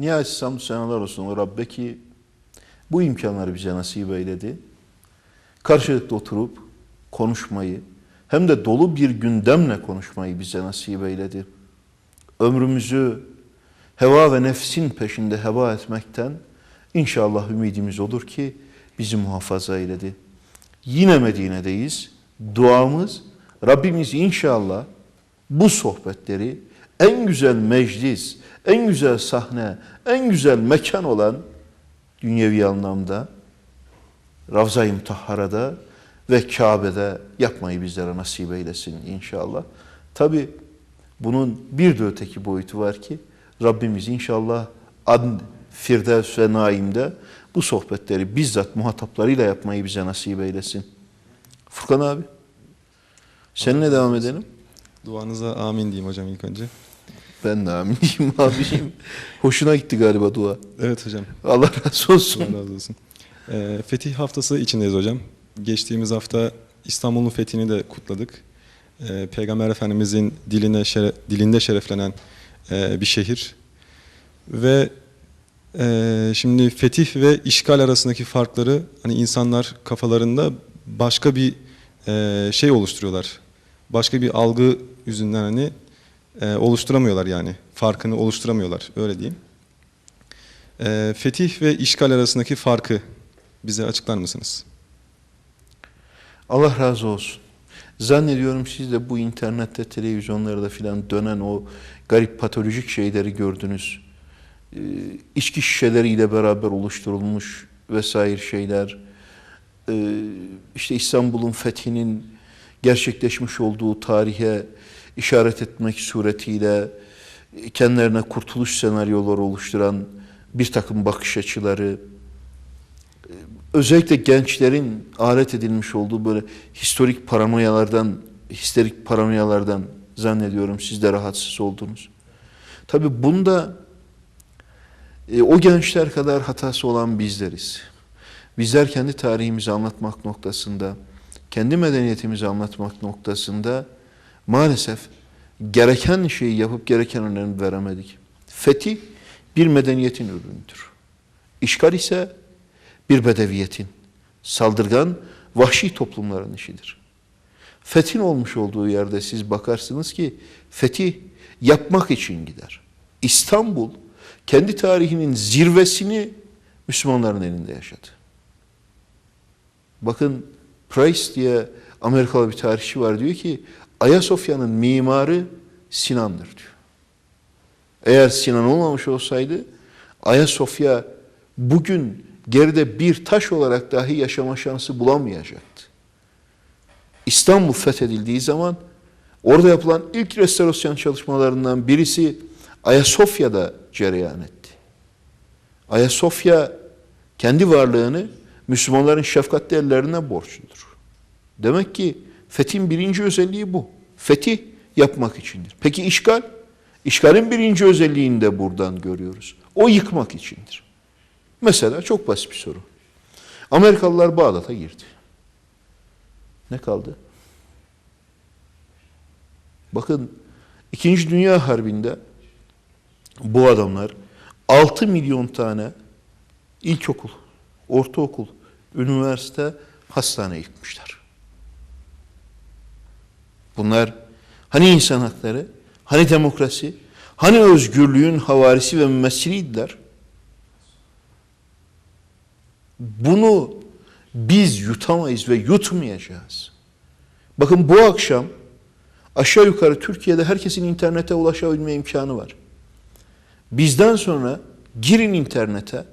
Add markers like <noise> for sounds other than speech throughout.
Nihayet hamdü senalar olsun Rabbe ki bu imkanları bize nasip eyledi. Karşılıklı oturup konuşmayı hem de dolu bir gündemle konuşmayı bize nasip eyledi. Ömrümüzü heva ve nefsin peşinde heba etmekten inşallah ümidimiz olur ki bizi muhafaza eyledi. Yine Medine'deyiz. Duamız Rabbimiz inşallah bu sohbetleri en güzel meclis, en güzel sahne, en güzel mekan olan dünyevi anlamda Ravza-i Mutahhara'da ve Kabe'de yapmayı bizlere nasip eylesin inşallah. Tabi bunun bir de öteki boyutu var ki Rabbimiz inşallah Adn, Firdevs ve Naim'de bu sohbetleri bizzat muhataplarıyla yapmayı bize nasip eylesin. Furkan abi, seninle devam edelim. Duanıza amin diyeyim hocam ilk önce. Ben de aminiyim <laughs> abiciğim. Hoşuna gitti galiba dua. Evet hocam. Allah razı olsun. Allah razı olsun. Ee, fetih haftası içindeyiz hocam. Geçtiğimiz hafta İstanbul'un fethini de kutladık. Ee, Peygamber Efendimizin diline şere- dilinde şereflenen e, bir şehir. Ve e, şimdi fetih ve işgal arasındaki farkları hani insanlar kafalarında başka bir e, şey oluşturuyorlar. Başka bir algı yüzünden hani e, oluşturamıyorlar yani. Farkını oluşturamıyorlar. Öyle diyeyim. E, fetih ve işgal arasındaki farkı bize açıklar mısınız? Allah razı olsun. Zannediyorum siz de bu internette, televizyonlarda filan dönen o garip patolojik şeyleri gördünüz. Ee, içki şişeleriyle beraber oluşturulmuş vesaire şeyler. Ee, işte İstanbul'un fethinin gerçekleşmiş olduğu tarihe işaret etmek suretiyle kendilerine kurtuluş senaryoları oluşturan bir takım bakış açıları, özellikle gençlerin alet edilmiş olduğu böyle historik paranoyalardan, histerik paranoyalardan zannediyorum siz de rahatsız oldunuz. Tabi bunda e, o gençler kadar hatası olan bizleriz. Bizler kendi tarihimizi anlatmak noktasında, kendi medeniyetimizi anlatmak noktasında maalesef gereken şeyi yapıp gereken önemi veremedik. Fetih bir medeniyetin ürünüdür. İşgal ise bir bedeviyetin, saldırgan, vahşi toplumların işidir. Fethin olmuş olduğu yerde siz bakarsınız ki fetih yapmak için gider. İstanbul kendi tarihinin zirvesini Müslümanların elinde yaşadı. Bakın Price diye Amerikalı bir tarihçi var diyor ki Ayasofya'nın mimarı Sinan'dır diyor. Eğer Sinan olmamış olsaydı Ayasofya bugün geride bir taş olarak dahi yaşama şansı bulamayacaktı. İstanbul fethedildiği zaman orada yapılan ilk restorasyon çalışmalarından birisi Ayasofya'da cereyan etti. Ayasofya kendi varlığını Müslümanların şefkatli ellerine borçludur. Demek ki fethin birinci özelliği bu. Fetih yapmak içindir. Peki işgal? İşgalin birinci özelliğini de buradan görüyoruz. O yıkmak içindir. Mesela çok basit bir soru. Amerikalılar Bağdat'a girdi. Ne kaldı? Bakın İkinci Dünya Harbi'nde bu adamlar 6 milyon tane ilkokul, ortaokul, üniversite, hastane yıkmışlar. Bunlar hani insan hakları, hani demokrasi, hani özgürlüğün havarisi ve mümessiliydiler. Bunu biz yutamayız ve yutmayacağız. Bakın bu akşam aşağı yukarı Türkiye'de herkesin internete ulaşabilme imkanı var. Bizden sonra girin internete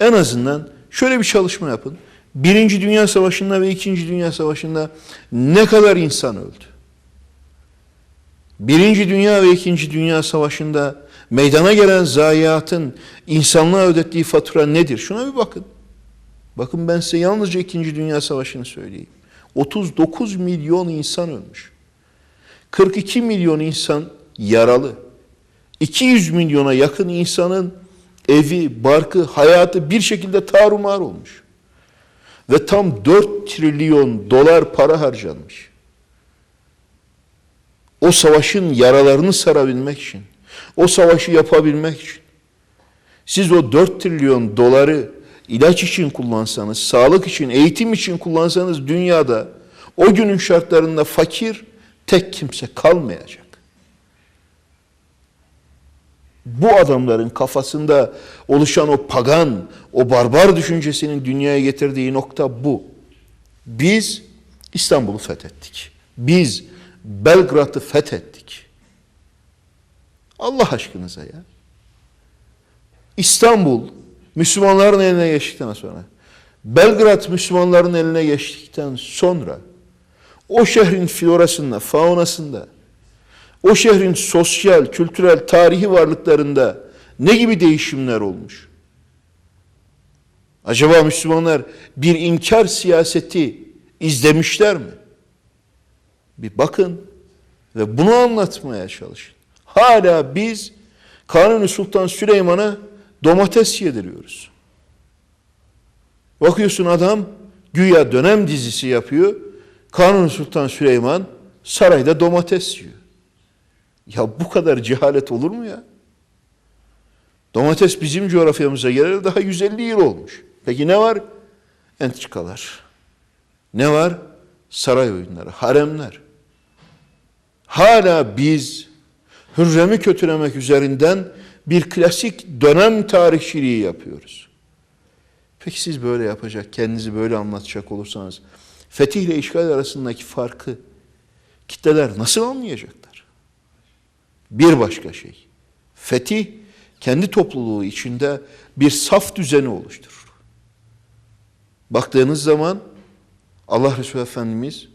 en azından şöyle bir çalışma yapın. Birinci Dünya Savaşı'nda ve İkinci Dünya Savaşı'nda ne kadar insan öldü? Birinci Dünya ve İkinci Dünya Savaşı'nda meydana gelen zayiatın insanlığa ödettiği fatura nedir? Şuna bir bakın. Bakın ben size yalnızca İkinci Dünya Savaşı'nı söyleyeyim. 39 milyon insan ölmüş. 42 milyon insan yaralı. 200 milyona yakın insanın evi, barkı, hayatı bir şekilde tarumar olmuş. Ve tam 4 trilyon dolar para harcanmış. O savaşın yaralarını sarabilmek için, O savaşı yapabilmek için. Siz o 4 trilyon doları ilaç için kullansanız, sağlık için, eğitim için kullansanız dünyada o günün şartlarında fakir tek kimse kalmayacak. Bu adamların kafasında oluşan o pagan, o barbar düşüncesinin dünyaya getirdiği nokta bu. Biz İstanbul'u fethettik. Biz Belgrad'ı fethettik. Allah aşkınıza ya. İstanbul Müslümanların eline geçtikten sonra, Belgrad Müslümanların eline geçtikten sonra o şehrin florasında, faunasında, o şehrin sosyal, kültürel, tarihi varlıklarında ne gibi değişimler olmuş? Acaba Müslümanlar bir inkar siyaseti izlemişler mi? Bir bakın ve bunu anlatmaya çalışın. Hala biz Kanuni Sultan Süleyman'a domates yediriyoruz. Bakıyorsun adam güya dönem dizisi yapıyor. Kanuni Sultan Süleyman sarayda domates yiyor. Ya bu kadar cehalet olur mu ya? Domates bizim coğrafyamıza geleli daha 150 yıl olmuş. Peki ne var? Entrikalar. Ne var? Saray oyunları, haremler. Hala biz Hürrem'i kötülemek üzerinden bir klasik dönem tarihçiliği yapıyoruz. Peki siz böyle yapacak, kendinizi böyle anlatacak olursanız fetih ile işgal arasındaki farkı kitleler nasıl anlayacaklar? Bir başka şey. Fetih kendi topluluğu içinde bir saf düzeni oluşturur. Baktığınız zaman Allah Resulü Efendimiz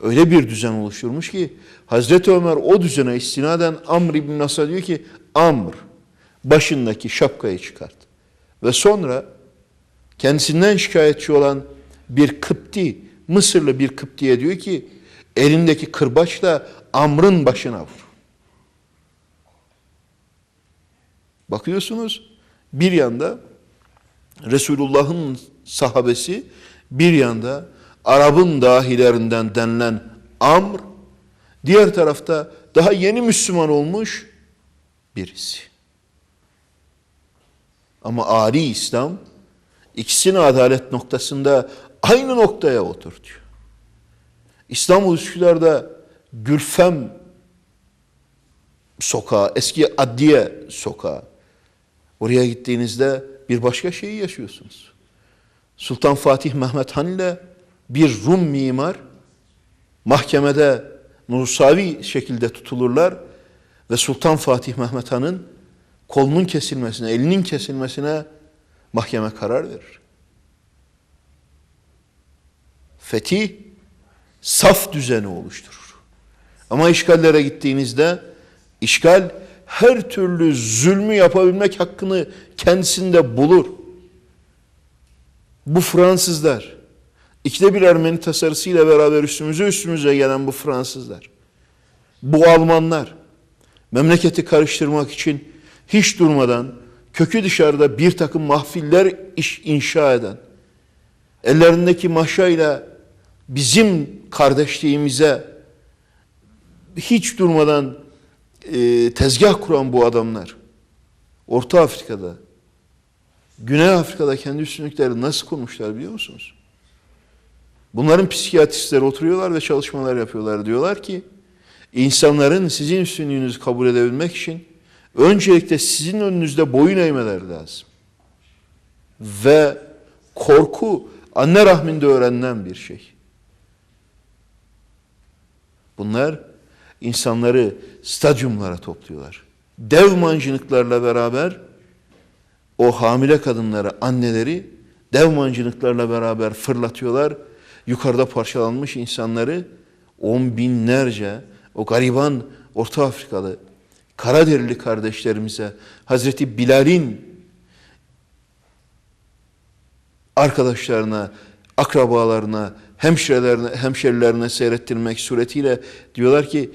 öyle bir düzen oluşturmuş ki Hazreti Ömer o düzene istinaden Amr İbn Nas'a diyor ki Amr başındaki şapkayı çıkart. Ve sonra kendisinden şikayetçi olan bir Kıpti, Mısırlı bir Kıpti'ye diyor ki elindeki kırbaçla Amr'ın başına vur. Bakıyorsunuz bir yanda Resulullah'ın sahabesi bir yanda Arap'ın dahilerinden denilen Amr diğer tarafta daha yeni Müslüman olmuş birisi. Ama Ali İslam ikisini adalet noktasında aynı noktaya oturtuyor. İstanbul Üsküdar'da Gülfem sokağı, eski Adliye sokağı. Oraya gittiğinizde bir başka şeyi yaşıyorsunuz. Sultan Fatih Mehmet Han ile bir Rum mimar mahkemede Nursavi şekilde tutulurlar ve Sultan Fatih Mehmet Han'ın kolunun kesilmesine, elinin kesilmesine mahkeme karar verir. Fetih saf düzeni oluşturur. Ama işgallere gittiğinizde işgal her türlü zulmü yapabilmek hakkını kendisinde bulur. Bu Fransızlar, ikide bir Ermeni tasarısıyla beraber üstümüze üstümüze gelen bu Fransızlar, bu Almanlar, memleketi karıştırmak için hiç durmadan kökü dışarıda bir takım mahfiller iş inşa eden, ellerindeki maşayla bizim kardeşliğimize hiç durmadan e, tezgah kuran bu adamlar, Orta Afrika'da, Güney Afrika'da kendi üstünlükleri nasıl kurmuşlar biliyor musunuz? Bunların psikiyatristleri oturuyorlar ve çalışmalar yapıyorlar. Diyorlar ki insanların sizin üstünlüğünüzü kabul edebilmek için öncelikle sizin önünüzde boyun eğmeleri lazım. Ve korku anne rahminde öğrenilen bir şey. Bunlar insanları stadyumlara topluyorlar. Dev mancınıklarla beraber o hamile kadınları, anneleri dev mancınıklarla beraber fırlatıyorlar. Yukarıda parçalanmış insanları on binlerce o gariban Orta Afrikalı Karaderili kardeşlerimize Hazreti Bilal'in arkadaşlarına, akrabalarına, hemşirelerine, hemşerilerine seyrettirmek suretiyle diyorlar ki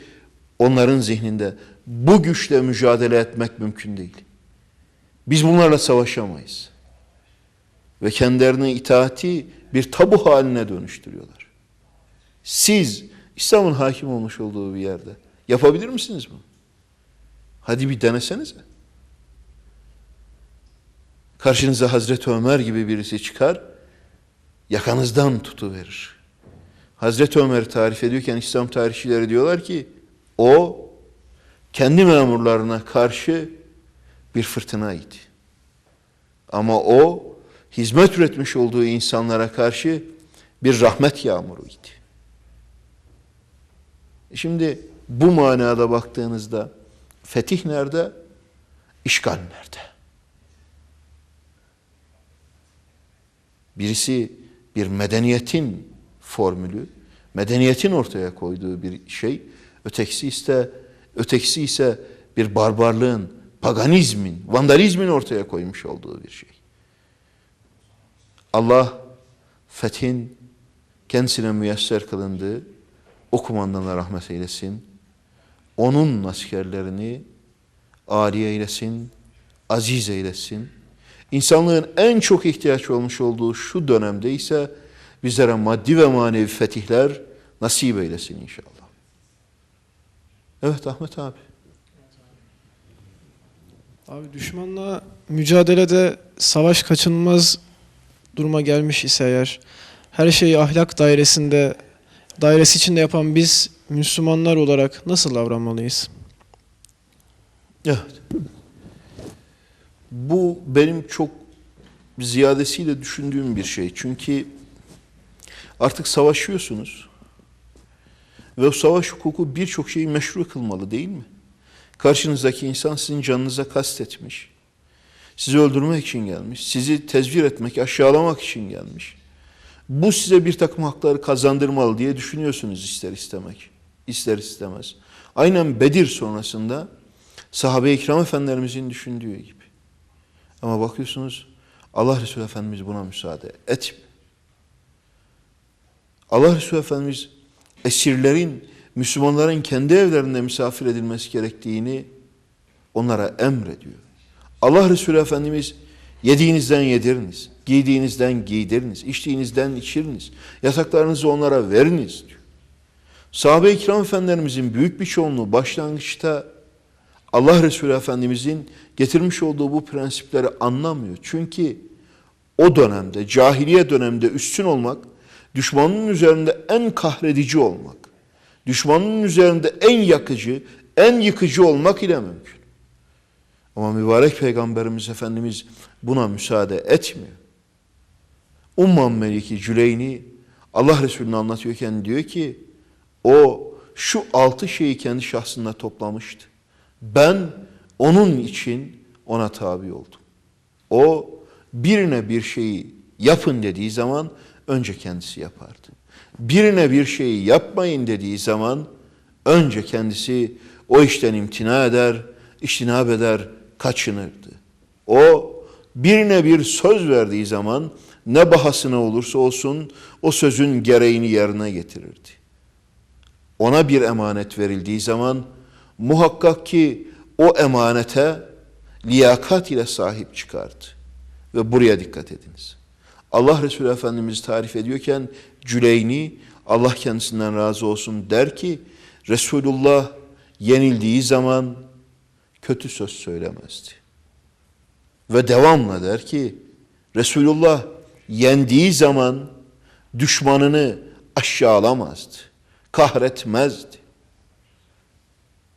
onların zihninde bu güçle mücadele etmek mümkün değil. Biz bunlarla savaşamayız. Ve kendilerini itaati bir tabu haline dönüştürüyorlar. Siz İslam'ın hakim olmuş olduğu bir yerde yapabilir misiniz bunu? Hadi bir denesenize. Karşınıza Hazreti Ömer gibi birisi çıkar, yakanızdan tutuverir. Hazreti Ömer tarif ediyorken İslam tarihçileri diyorlar ki, o kendi memurlarına karşı bir fırtınaydı. Ama o hizmet üretmiş olduğu insanlara karşı bir rahmet yağmuruydu. Şimdi bu manada baktığınızda fetih nerede? İşgal nerede? Birisi bir medeniyetin formülü, medeniyetin ortaya koyduğu bir şey, ötekisi ise ötekisi ise bir barbarlığın, paganizmin, vandalizmin ortaya koymuş olduğu bir şey. Allah fethin kendisine müyesser kılındığı o kumandana rahmet eylesin. Onun askerlerini âli eylesin, aziz eylesin. İnsanlığın en çok ihtiyaç olmuş olduğu şu dönemde ise bizlere maddi ve manevi fetihler nasip eylesin inşallah. Evet Ahmet abi. Abi düşmanla mücadelede savaş kaçınılmaz duruma gelmiş ise eğer her şeyi ahlak dairesinde dairesi içinde yapan biz Müslümanlar olarak nasıl davranmalıyız? Evet. Bu benim çok ziyadesiyle düşündüğüm bir şey. Çünkü artık savaşıyorsunuz. Ve o savaş hukuku birçok şeyi meşru kılmalı değil mi? Karşınızdaki insan sizin canınıza kastetmiş. Sizi öldürmek için gelmiş. Sizi tezvir etmek, aşağılamak için gelmiş. Bu size bir takım hakları kazandırmalı diye düşünüyorsunuz ister istemek. ister istemez. Aynen Bedir sonrasında sahabe-i kiram efendilerimizin düşündüğü gibi. Ama bakıyorsunuz Allah Resulü Efendimiz buna müsaade etmiyor. Allah Resulü Efendimiz esirlerin, Müslümanların kendi evlerinde misafir edilmesi gerektiğini onlara emrediyor. Allah Resulü Efendimiz yediğinizden yediriniz, giydiğinizden giydiriniz, içtiğinizden içiriniz, yataklarınızı onlara veriniz diyor. Sahabe-i kiram efendilerimizin büyük bir çoğunluğu başlangıçta Allah Resulü Efendimizin getirmiş olduğu bu prensipleri anlamıyor. Çünkü o dönemde, cahiliye döneminde üstün olmak, düşmanın üzerinde en kahredici olmak, düşmanın üzerinde en yakıcı, en yıkıcı olmak ile mümkün. Ama mübarek Peygamberimiz Efendimiz buna müsaade etmiyor. Umman Meliki Cüleyni Allah Resulü'nü anlatıyorken diyor ki o şu altı şeyi kendi şahsında toplamıştı. Ben onun için ona tabi oldum. O birine bir şeyi yapın dediği zaman önce kendisi yapardı. Birine bir şeyi yapmayın dediği zaman önce kendisi o işten imtina eder, iştinab eder, kaçınırdı. O birine bir söz verdiği zaman ne bahasına olursa olsun o sözün gereğini yerine getirirdi. Ona bir emanet verildiği zaman muhakkak ki o emanete liyakat ile sahip çıkardı. Ve buraya dikkat ediniz. Allah Resulü Efendimiz tarif ediyorken Cüleyni Allah kendisinden razı olsun der ki Resulullah yenildiği zaman kötü söz söylemezdi. Ve devamla der ki Resulullah yendiği zaman düşmanını aşağılamazdı, kahretmezdi.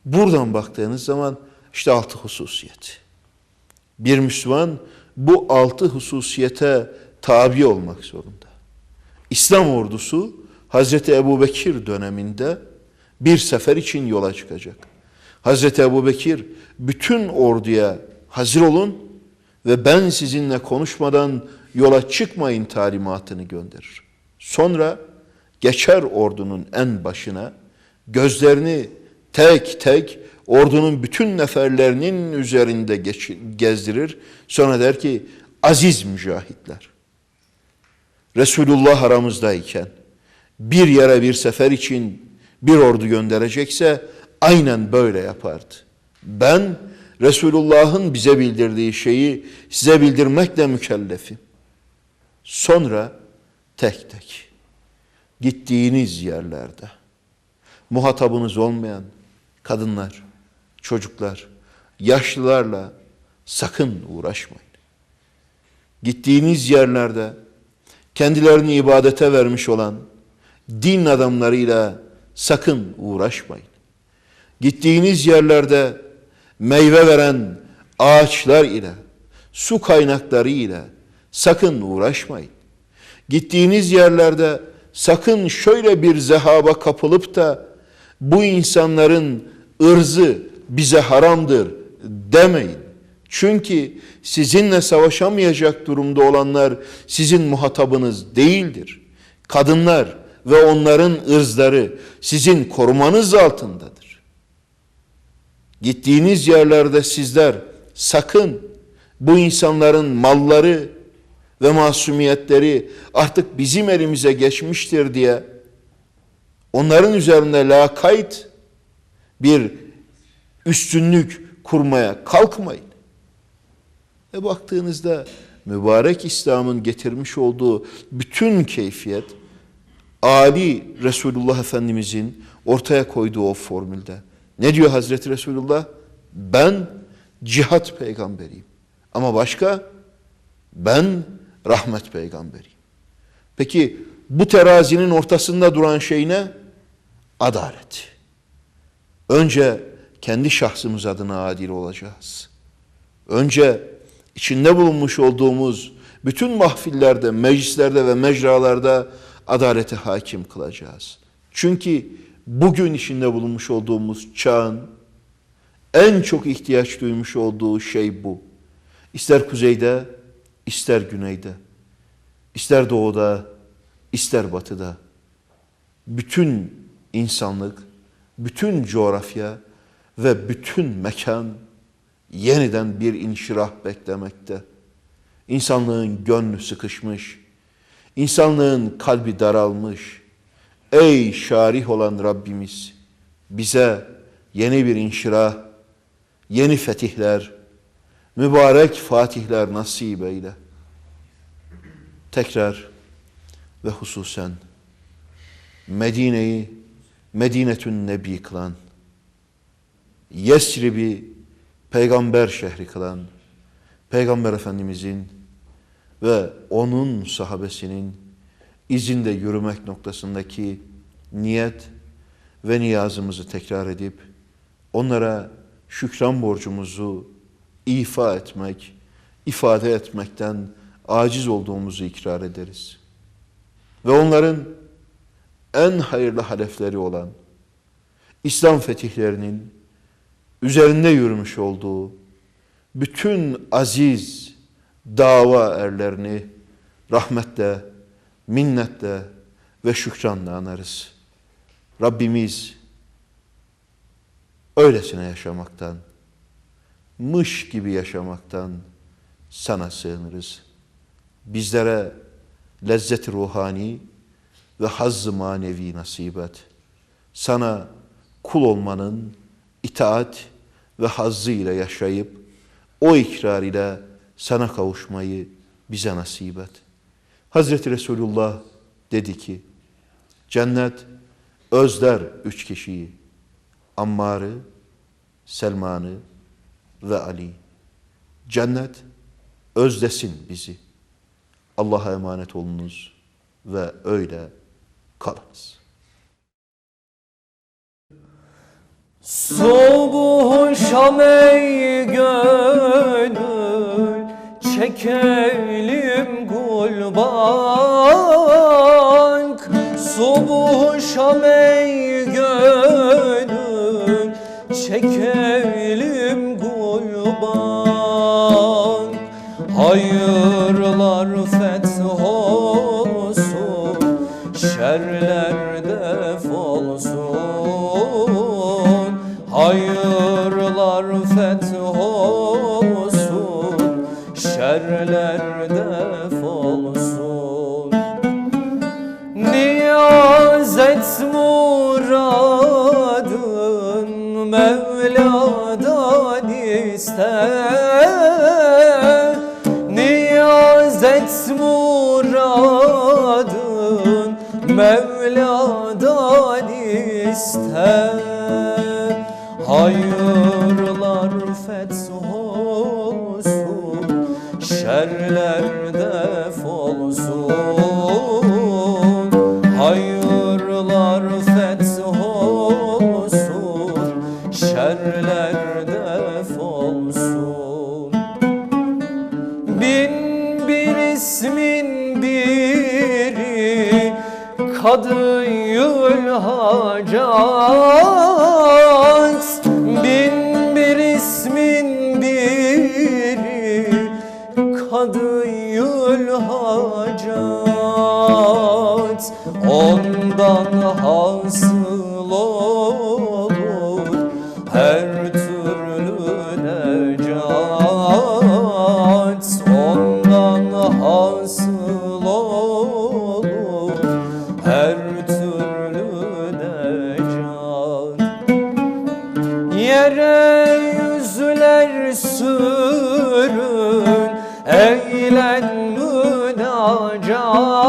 Buradan baktığınız zaman işte altı hususiyet. Bir Müslüman bu altı hususiyete tabi olmak zorunda. İslam ordusu Hazreti Ebu Bekir döneminde bir sefer için yola çıkacak. Hazreti Ebu Bekir bütün orduya hazır olun ve ben sizinle konuşmadan yola çıkmayın talimatını gönderir. Sonra geçer ordunun en başına gözlerini tek tek ordunun bütün neferlerinin üzerinde gezdirir. Sonra der ki aziz mücahitler. Resulullah aramızdayken bir yere bir sefer için bir ordu gönderecekse aynen böyle yapardı. Ben Resulullah'ın bize bildirdiği şeyi size bildirmekle mükellefim. Sonra tek tek gittiğiniz yerlerde muhatabınız olmayan kadınlar, çocuklar, yaşlılarla sakın uğraşmayın. Gittiğiniz yerlerde kendilerini ibadete vermiş olan din adamlarıyla sakın uğraşmayın. Gittiğiniz yerlerde meyve veren ağaçlar ile, su kaynakları ile sakın uğraşmayın. Gittiğiniz yerlerde sakın şöyle bir zehaba kapılıp da bu insanların ırzı bize haramdır demeyin. Çünkü sizinle savaşamayacak durumda olanlar sizin muhatabınız değildir. Kadınlar ve onların ırzları sizin korumanız altındadır. Gittiğiniz yerlerde sizler sakın bu insanların malları ve masumiyetleri artık bizim elimize geçmiştir diye onların üzerinde lakayt bir üstünlük kurmaya kalkmayın. E baktığınızda mübarek İslam'ın getirmiş olduğu bütün keyfiyet Ali Resulullah Efendimizin ortaya koyduğu o formülde. Ne diyor Hazreti Resulullah? Ben cihat peygamberiyim. Ama başka? Ben rahmet peygamberiyim. Peki bu terazinin ortasında duran şey ne? Adalet. Önce kendi şahsımız adına adil olacağız. Önce içinde bulunmuş olduğumuz bütün mahfillerde, meclislerde ve mecralarda adaleti hakim kılacağız. Çünkü bugün içinde bulunmuş olduğumuz çağın en çok ihtiyaç duymuş olduğu şey bu. İster kuzeyde, ister güneyde, ister doğuda, ister batıda. Bütün insanlık, bütün coğrafya ve bütün mekan yeniden bir inşirah beklemekte. İnsanlığın gönlü sıkışmış, insanlığın kalbi daralmış. Ey şarih olan Rabbimiz bize yeni bir inşirah, yeni fetihler, mübarek fatihler nasip eyle. Tekrar ve hususen Medine'yi Medinetün Nebi kılan, Yesrib'i peygamber şehri kılan, Peygamber Efendimizin ve onun sahabesinin izinde yürümek noktasındaki niyet ve niyazımızı tekrar edip onlara şükran borcumuzu ifa etmek, ifade etmekten aciz olduğumuzu ikrar ederiz. Ve onların en hayırlı hedefleri olan İslam fetihlerinin üzerinde yürümüş olduğu bütün aziz dava erlerini rahmetle, minnetle ve şükranla anarız. Rabbimiz öylesine yaşamaktan, mış gibi yaşamaktan sana sığınırız. Bizlere lezzet ruhani ve hazzı manevi nasip et. Sana kul olmanın itaat ve hazzı ile yaşayıp o ikrar ile sana kavuşmayı bize nasip et. Hazreti Resulullah dedi ki, cennet özler üç kişiyi, Ammar'ı, Selman'ı ve Ali. Cennet özlesin bizi. Allah'a emanet olunuz ve öyle kalınız. Soğuk şam ey gönül Çekelim gulbank. Soğuk şam ey gönül Çekelim gulbank. Hayırlar feth Hayırlar feth olsun Şerler def olsun. Niyaz et muradın Mevla'dan iste. Niyaz et muradın Mevla'dan iste Hayırlar fetholsun Şerler defolsun Hayırlar fetholsun Şerler defolsun Bin bir ismin biri Kadıyül hacat Ondan hasıl olur her türlü necat Ondan hasıl olur her türlü necat Yere yüzler sürün Eylen münacat